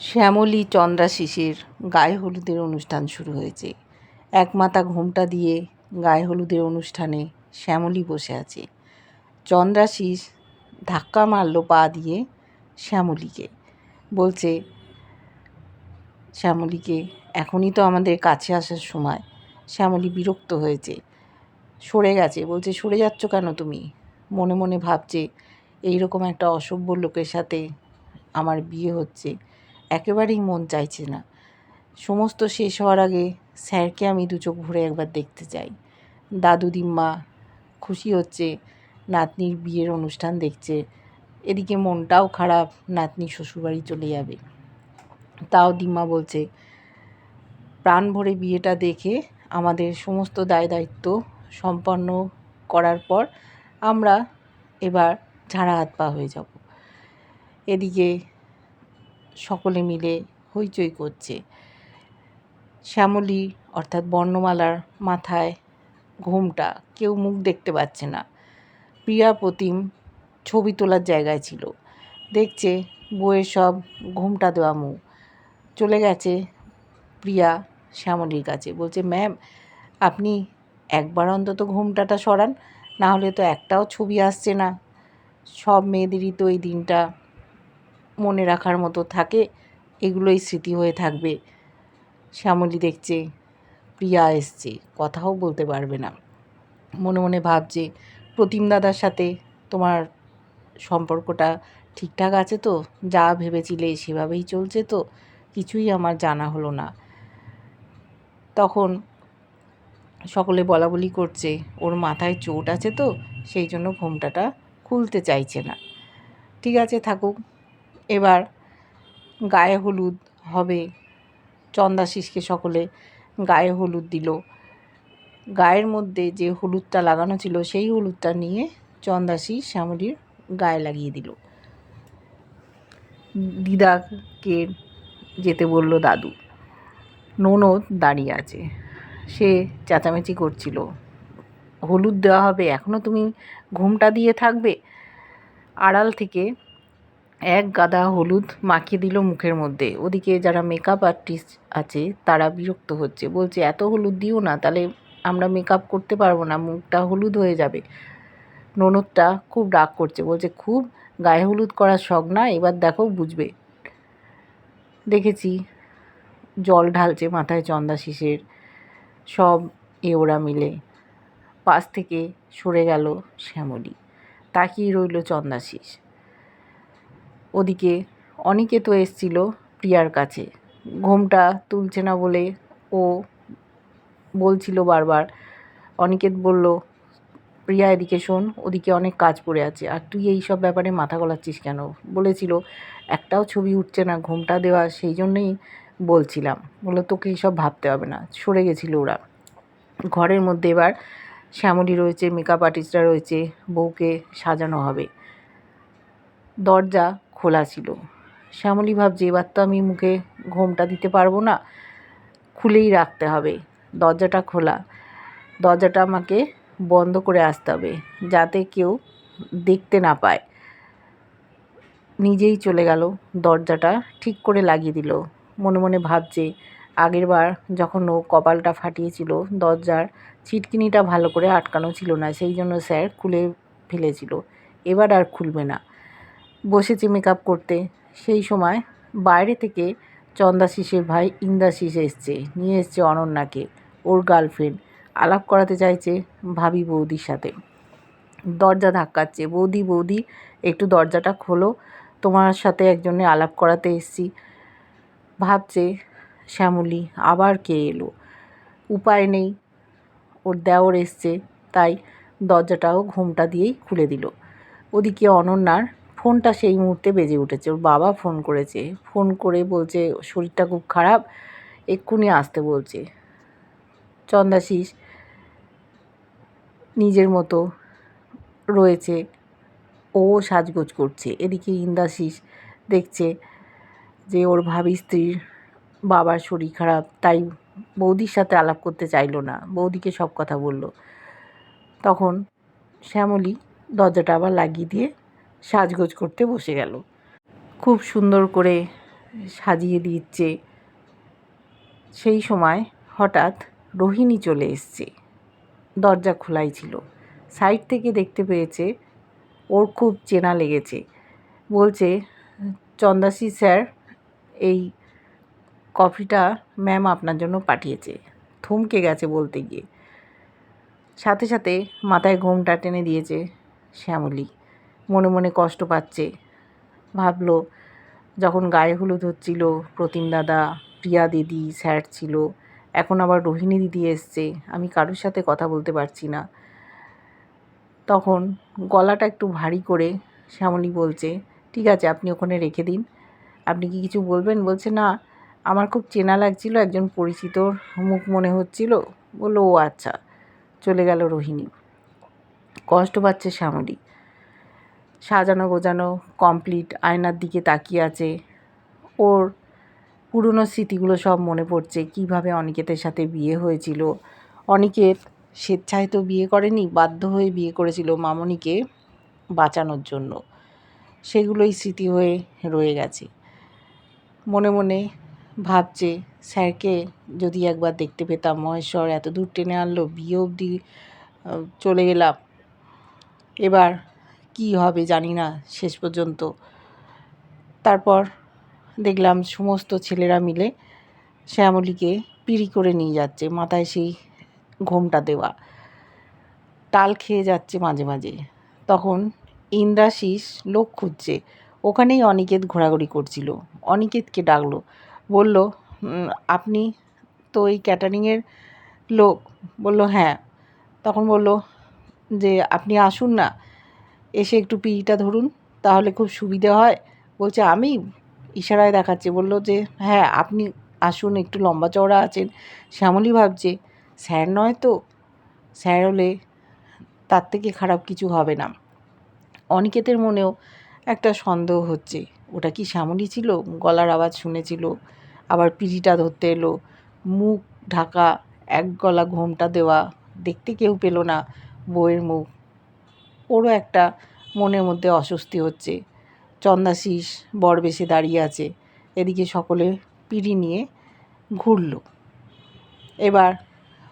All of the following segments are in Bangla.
শ্যামলী চন্দ্রাশিসের গায়ে হলুদের অনুষ্ঠান শুরু হয়েছে। এক মাথা ঘোমটা দিয়ে গায়ে হলুদের অনুষ্ঠানে শ্যামলী বসে আছে। চন্দ্রাশিস ধাক্কা মারলো পা দিয়ে শ্যামলীকে। বলছে, শ্যামলীকে, এখনই তো আমাদের কাছে আসার সময় শ্যামলী বিরক্ত হয়েছে। সরে গেছে বলছে, সরে যাচ্ছ কেন তুমি মনে মনে ভাবছে, এইরকম একটা অসভ্য লোকের সাথে আমার বিয়ে হচ্ছে। একেবারেই মন চাইছে না। সমস্ত শেষ হওয়ার আগে স্যারকে আমি দু চোখ ভরে একবার দেখতে চাই। দাদু দিম্মা খুশি হচ্ছে, নাতনির বিয়ের অনুষ্ঠান দেখছে। এদিকে মনটাও খারাপ, নাতনি শ্বশুরবাড়ি চলে যাবে। তাও দিম্মা বলছে, প্রাণ ভরে বিয়েটা দেখে আমাদের সমস্ত দায় দায়িত্ব সম্পন্ন করার পর আমরা এবার ঝাড়া হাত পা হয়ে যাব। এদিকে সকলে মিলে হইচই করছে। শ্যামলী, অর্থাৎ বর্ণমালার মাথায় ঘোমটা কেউ মুখ দেখতে পাচ্ছে না। প্রিয়া প্রতিম ছবি তোলার জায়গায় ছিল। দেখছে বইয়ের সব ঘোমটা দেওয়া মুখ। চলে গেছে প্রিয়া শ্যামলীর কাছে। বলছে, ম্যাম, আপনি একবার অন্তত ঘোমটাটা সরান, না হলে তো একটাও ছবি আসছে না। সব মেয়েদেরই তো এই দিনটা মনে রাখার মতো থাকে, এগুলোই স্মৃতি হয়ে থাকবে। শ্যামলী দেখছে, প্রিয়া এসছে, কথাও বলতে পারবে না। মনে মনে ভাবছে, প্রতিম দাদার সাথে তোমার সম্পর্কটা ঠিকঠাক আছে তো? যা ভেবেছিলে সেভাবেই চলছে তো? কিছুই আমার জানা হলো না। তখন সকলে বলা বলি করছে, ওর মাথায় চোট আছে তো? সেই জন্য ঘোমটাটা খুলতে চাইছে না। ঠিক আছে, থাকুক। এবার গায়ে হলুদ হবে। চন্দাশিসকে সকলে গায়ে হলুদ দিল। গায়ের মধ্যে যে হলুদটা লাগানো ছিল, সেই হলুদটা নিয়ে চন্দাশিস শ্যামলীর গায়ে লাগিয়ে দিল। দিদাকে যেতে বলল দাদু, ননদ দাঁড়িয়ে আছে। সে চেঁচামেচি করছিল। হলুদ দেওয়া হবে এখনও তুমি ঘুমটা দিয়ে থাকবে? আড়াল থেকে এক গাদা হলুদ মাখিয়ে দিল মুখের মধ্যে। ওদিকে যারা মেকআপ আর্টিস্ট আছে, তারা বিরক্ত হচ্ছে। বলছে, এত হলুদ দিও না, তাহলে আমরা মেকআপ করতে পারব না, মুখটা হলুদ হয়ে যাবে। ননদটা খুব রাগ করছে, বলছে, খুব গায়ে হলুদ করার শখ না? এবার দেখো, বুঝবে। দেখেছি, জল ঢালছে মাথায় চন্দা শিশের, সব এ ওরা মিলে। পাশ থেকে সরে গেল শ্যামলী। তাকিয়ে রইল চন্দাশিস ওদিকে অনিকে তো এসছিল প্রিয়ার কাছে। ঘোমটা তুলছে না বলে ও বলছিল বারবার। অনিকেত বলল, প্রিয়া, এদিকে শোন, ওদিকে অনেক কাজ পড়ে আছে। আর তুই এই সব ব্যাপারে মাথা গলাচ্ছিস কেন? বলেছিল, একটাও ছবি উঠছে না, ঘোমটা দেওয়া সেই জন্যই বলছিলাম। বলল, তোকে এইসব ভাবতে হবে না। সরে গেছিল ওরা। ঘরের মধ্যে এবার শ্যামলী রয়েছে মেকআপ আর্টিস্টরা রয়েছে, বউকে সাজানো হবে। দরজা খোলা ছিল। শ্যামলী ভাবছে, এবার তো আমি মুখে ঘোমটা দিতে পারব না, খুলেই রাখতে হবে। দরজাটা খোলা। দরজাটা আমাকে বন্ধ করে আসতে হবে, যাতে কেউ দেখতে না পায়। নিজেই চলে গেল। দরজাটা ঠিক করে লাগিয়ে দিল। মনে মনে ভাবছে আগেরবার যখন ও কপালটা ফাটিয়েছিল, দরজার ছিটকিনিটা ভালো করে আটকানো ছিল না, সেই জন্য স্যার খুলে ফেলেছিল। এবার আর খুলবে না। বসেছে মেকআপ করতে। সেই সময় বাইরে থেকে চন্দাশিসের ভাই ইন্দাশিস এসছে, নিয়ে এসছে অনন্যাকে। ওর গার্লফ্রেন্ড আলাপ করাতে চাইছে ভাবি বৌদির সাথে। দরজা ধাক্কাচ্ছে, বৌদি বৌদি, একটু দরজাটা খোলো, তোমার সাথে একজনে আলাপ করাতে এসছি। ভাবছে শ্যামলী, আবার কে এলো? উপায় নেই, ওর দেওর এসছে, তাই দরজাটাও ঘুমটা দিয়েই খুলে দিল। ওদিকে অনন্যার ফোনটা সেই মুহূর্তে বেজে উঠেছে। ওর বাবা ফোন করেছে। ফোন করে বলছে, শরীরটা খুব খারাপ? এক্ষুনি আসতে বলছে। চন্দাশিস নিজের মতো রয়েছে। ও সাজগোজ করছে। এদিকে ইন্দাশিস দেখছে যে ওর ভাবি স্ত্রীর বাবার শরীর খারাপ। তাই বৌদির সাথে আলাপ করতে চাইলো না। বৌদিকে সব কথা বলল। তখন শ্যামলী দরজাটা আবার লাগিয়ে দিয়ে সাজগোজ করতে বসে গেল। খুব সুন্দর করে সাজিয়ে দিচ্ছে। সেই সময় হঠাৎ রোহিণী চলে এসছে। দরজা খোলাই ছিল। সাইড থেকে দেখতে পেয়েছে, ওর খুব চেনা লেগেছে। বলছে, চন্দাসি স্যার, এই কফিটা ম্যাম আপনার জন্য পাঠিয়েছে। থমকে গেছে বলতে গিয়ে। সাথে সাথে মাথায় ঘোমটা টেনে দিয়েছে শ্যামলী। মনে মনে কষ্ট পাচ্ছে। ভাবলো, যখন গায়ে হলুদ হচ্ছিল, প্রতিম দাদা, প্রিয়া দিদি, স্যার ছিল, এখন আবার রোহিণী দিদি এসছে, আমি কারোর সাথে কথা বলতে পারছি না। তখন গলাটা একটু ভারী করে শ্যামলী বলছে, ঠিক আছে, আপনি ওখানে রেখে দিন। আপনি কি কিছু বলবেন? বলছে, না, আমার খুব চেনা লাগছিল, একজন পরিচিতর মুখ মনে হচ্ছিল। বলল, ও আচ্ছা। চলে গেল রোহিণী। কষ্ট পাচ্ছে শ্যামলী। সাজানো গোজানো কমপ্লিট আয়নার দিকে তাকিয়ে আছে। ওর পুরনো স্মৃতিগুলো সব মনে পড়ছে, কীভাবে অনিকেতের সাথে বিয়ে হয়েছিল। অনিকেত স্বেচ্ছায় তো বিয়ে করেনি, বাধ্য হয়ে বিয়ে করেছিল মামনিকে বাঁচানোর জন্য। সেগুলোই স্মৃতি হয়ে রয়ে গেছে। মনে মনে ভাবছে, স্যারকে যদি একবার দেখতে পেতাম, মহেশ্বর এত দূর টেনে আনলো, বিয়ে অবধি চলে গেলাম এবার কি হবে জানি না শেষ পর্যন্ত। তারপর দেখলাম সমস্ত ছেলেরা মিলে শ্যামলীকে পিড়ি করে নিয়ে যাচ্ছে, মাথায় সেই ঘোমটা দেওয়া। টাল খেয়ে যাচ্ছে মাঝে মাঝে। তখন ইন্দ্রাশিস লোক খুঁজছে। ওখানেই অনিকেত ঘোরাঘুরি করছিল। অনিকেতকে ডাকলো, বলল আপনি তো এই ক্যাটারিংয়ের লোক? বলল হ্যাঁ। তখন বলল যে, আপনি আসুন না। এসে একটু পিড়িটা ধরুন, তাহলে খুব সুবিধে হয়। বলছে, আমি ইশারায় দেখাচ্ছে। বলল যে হ্যাঁ আপনি আসুন, একটু লম্বা চওড়া আছেন। শ্যামলী ভাবছে, স্যার নয় তো? স্যার হলে তার থেকে খারাপ কিছু হবে না। অনিকেতের মনেও একটা সন্দেহ হচ্ছে। ওটা কি শ্যামলী ছিল? গলার আওয়াজ শুনেছিল, আবার পিড়িটা ধরতে এলো, মুখ ঢাকা, এক গলা ঘোমটা দেওয়া, দেখতে কেউ পেল না বউয়ের মুখ। ওরও একটা মনের মধ্যে অস্বস্তি হচ্ছে। চন্দাশিস বর বেশে দাঁড়িয়ে আছে, এদিকে সকলে পিড়ি নিয়ে ঘুরল। এবার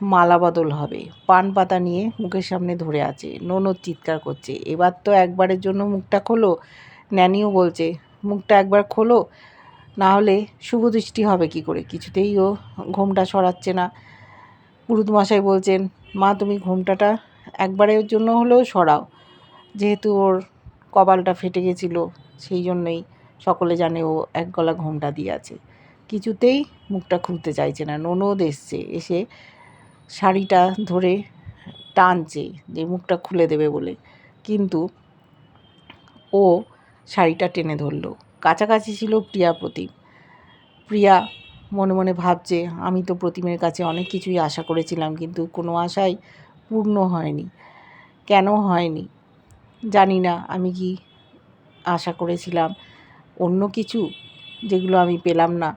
মালা বদল হবে। পান পাতা নিয়ে মুখের সামনে ধরে আছে। ননদ চিৎকার করছে, এবার তো একবারের জন্য মুখটা খোলো। ন্যানিও বলছে, মুখটা একবার খোলো না হলে শুভ দৃষ্টি হবে কি করে? কিছুতেই ও ঘোমটা সরাচ্ছে না। পুরুত মশাই বলছেন, মা, তুমি ঘোমটাটা একবারের জন্য হলেও সরাও। যেহেতু ওর কপালটা ফেটে গেছিল, সেই জন্যই সকলে জানে ও এক গলা ঘোমটা দিয়ে আছে। কিছুতেই মুখটা খুলতে চাইছে না। ননদ এসছে, এসে শাড়িটা ধরে টানছে যে মুখটা খুলে দেবে বলে। কিন্তু ও শাড়িটা টেনে ধরলো। কাছাকাছি ছিল প্রিয়া প্রতিম। প্রিয়া মনে মনে ভাবছে, আমি তো প্রতিমের কাছে অনেক কিছুই আশা করেছিলাম, কিন্তু কোনো আশাই পূর্ণ হয়নি। কেন হয়নি? জানি না, আমি কি আশা করেছিলাম। অন্য কিছু যেগুলো আমি পেলাম না।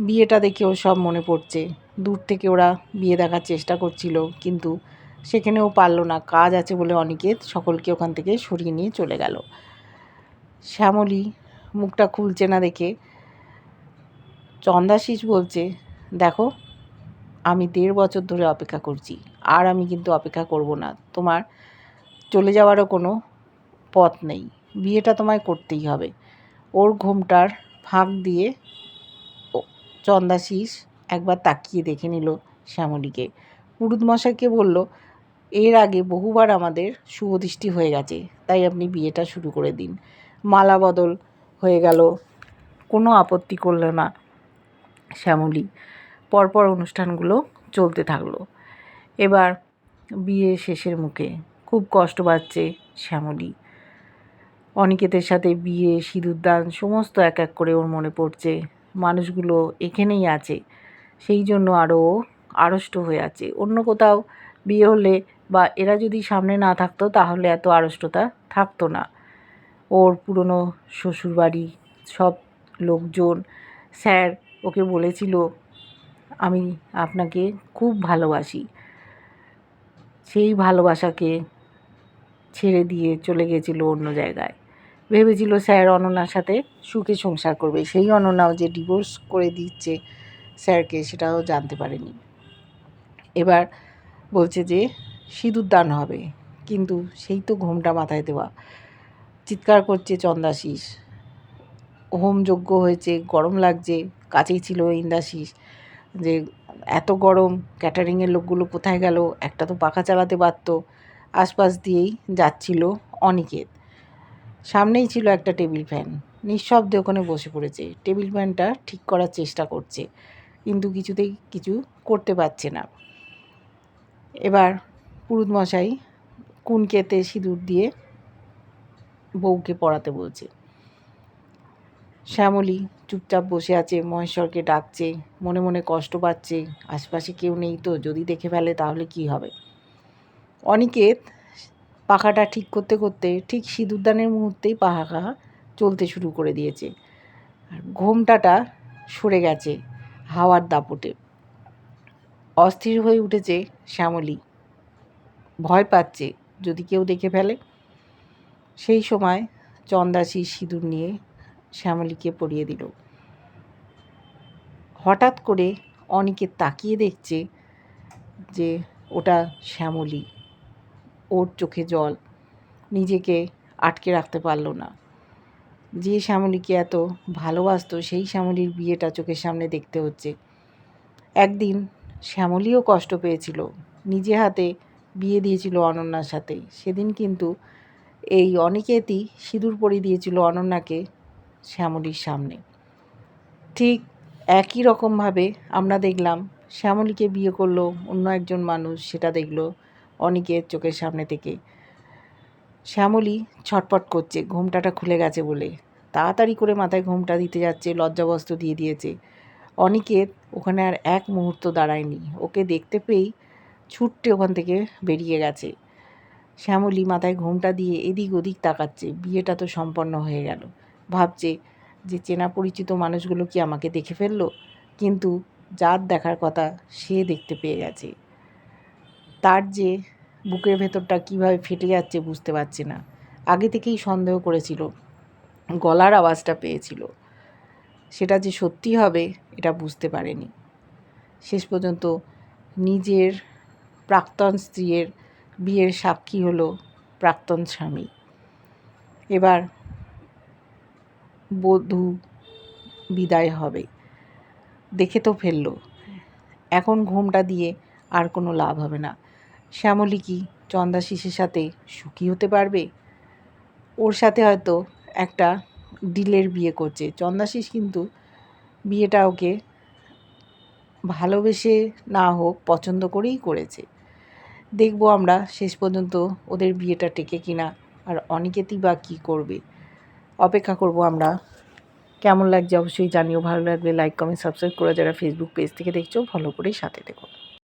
বিয়েটা দেখে ও সব মনে পড়ছে। দূর থেকে ওরা বিয়ে দেখার চেষ্টা করছিল, কিন্তু সেখানেও পারল না। কাজ আছে বলে অনিকেত সকলকে ওখান থেকে সরিয়ে নিয়ে চলে গেল। শ্যামলী মুখটা খুলছে না দেখে। চন্দাশিস বলছে, দেখো, আমি দেড় বছর ধরে অপেক্ষা করছি। আর আমি কিন্তু অপেক্ষা করব না। তোমার চলে যাওয়ারও কোনো পথ নেই। বিয়েটা তোমায় করতেই হবে। ওর ঘোমটার ফাঁক দিয়ে চন্দাশিস একবার তাকিয়ে দেখে নিল শ্যামলীকে। পুরুত মশাইকে বলল, এর আগে বহুবার আমাদের শুভদৃষ্টি হয়ে গেছে, তাই আপনি বিয়েটা শুরু করে দিন। মালা বদল হয়ে গেল, কোনো আপত্তি করল না। শ্যামলী পরপর অনুষ্ঠানগুলো চলতে থাকল। এবার বিয়ে শেষের মুখে খুব কষ্ট পাচ্ছে শ্যামলী। অনিকেতের সাথে বিয়ে, সিঁদুর দান, সমস্ত এক এক করে ওর মনে পড়ছে। মানুষগুলো এখানেই আছে। সেই জন্য আরও আড়ষ্ট হয়ে আছে। অন্য কোথাও বিয়ে হলে বা এরা যদি সামনে না থাকতো, তাহলে এত আড়ষ্টতা থাকতো না। ওর পুরনো শ্বশুরবাড়ি, সব লোকজন, স্যার ওকে বলেছিল, আমি আপনাকে খুব ভালোবাসি। সেই ভালোবাসাকে ছেড়ে দিয়ে চলে গেছিল অন্য জায়গায়। ভেবেছিল স্যার অনন্যার সাথে সুখে সংসার করবে। সেই অনন্যাও যে ডিভোর্স করে দিচ্ছে স্যারকে সেটাও জানতে পারেনি। এবার বলছে যে, সিঁদুর দান হবে, কিন্তু সেই তো ঘোমটা মাথায় দেওয়া। চিৎকার করছে চন্দাশিস। হোম যজ্ঞ হয়েছে, গরম লাগছে, কাছেই ছিল ইন্দাশিস। যে, এত গরম ক্যাটারিংয়ের লোকগুলো কোথায় গেল? একটা তো পাখা চালাতে পারতো। আশপাশ দিয়েই যাচ্ছিল অনিকেত। সামনেই ছিল একটা টেবিল ফ্যান। নিঃশব্দে ওখানে বসে পড়েছে। টেবিল ফ্যানটা ঠিক করার চেষ্টা করছে, কিন্তু কিছুতেই কিছু করতে পারছে না। এবার পুরুত মশাই কুনকেতে সিঁদুর দিয়ে বউকে পড়াতে বলছে। শ্যামলী চুপচাপ বসে আছে, মহেশ্বরকে ডাকছে, মনে মনে কষ্ট পাচ্ছে, আশপাশে কেউ নেই তো, যদি দেখে ফেলে তাহলে কি হবে? অনিকেত পাখাটা ঠিক করতে করতে ঠিক সিঁদুরদানের মুহূর্তেই পাখা চলতে শুরু করে দিয়েছে। আর ঘোমটাটা সরে গেছে হাওয়ার দাপটে। অস্থির হয়ে উঠেছে শ্যামলী। ভয় পাচ্ছে যদি কেউ দেখে ফেলে। সেই সময় চন্দাসি সিঁদুর নিয়ে শ্যামলীকে পরিয়ে দিল। হঠাৎ করে অনেকে তাকিয়ে দেখছে যে ওটা শ্যামলী। ওর চোখে জল। নিজেকে আটকে রাখতে পারল না। যে শ্যামলীকে এত ভালোবাসতো, সেই শ্যামলীর বিয়েটা চোখের সামনে দেখতে হচ্ছে। একদিন শ্যামলীও কষ্ট পেয়েছিল। নিজে হাতে বিয়ে দিয়েছিল অনন্যার সাথে। সেদিন কিন্তু এই অনিকেতই সিঁদুর পরিয়ে দিয়েছিল অনন্যাকে শ্যামলীর সামনে। ঠিক একই রকমভাবে আমরা দেখলাম, শ্যামলীকে বিয়ে করল অন্য একজন মানুষ, সেটা দেখল অনিকের চোখের সামনে থেকে। শ্যামলী ছটপট করছে, ঘোমটাটা খুলে গেছে বলে। তাড়াতাড়ি করে মাথায় ঘোমটা দিতে যাচ্ছে, লজ্জাবস্ত্র দিয়ে দিয়েছে। অনিকেত ওখানে আর এক মুহূর্ত দাঁড়ায়নি। ওকে দেখতে পেয়েই ছুটতে ওখান থেকে বেরিয়ে গেছে। শ্যামলী মাথায় ঘোমটা দিয়ে এদিক ওদিক তাকাচ্ছে। বিয়েটা তো সম্পন্ন হয়ে গেল। ভাবছে যে চেনা পরিচিত মানুষগুলো কি আমাকে দেখে ফেলল? কিন্তু যার দেখার কথা সে দেখতে পেয়ে গেছে। তার যে বুকের ভেতরটা কীভাবে ফেটে যাচ্ছে বুঝতে পারছে না। আগে থেকেই সন্দেহ করেছিল, গলার আওয়াজটা পেয়েছিল। সেটা যে সত্যি হবে এটা বুঝতে পারেনি। শেষ পর্যন্ত নিজের প্রাক্তন স্ত্রীর বিয়ের সাক্ষী হলো প্রাক্তন স্বামী। এবার বধূ বিদায় হবে, দেখে তো ফেলল। এখন ঘুমটা দিয়ে আর কোনো লাভ হবে না। শ্যামলী কি চন্দাশিসের সাথে সুখী হতে পারবে? ওর সাথে হয়তো একটা ডিলের বিয়ে করছে। চন্দাশিস কিন্তু বিয়েটা ওকে ভালোবেসে না হোক পছন্দ করেই করেছে। দেখব আমরা শেষ পর্যন্ত ওদের বিয়েটা টেকে কিনা আর অনিকেতই বা কী করবে। অপেক্ষা করব আমরা। কেমন লাগছে অবশ্যই জানিও। ভালো লাগলে লাইক কমেন্ট সাবস্ক্রাইব করে যারা ফেসবুক পেজ থেকে দেখছ ফলো করে সাথে দেখো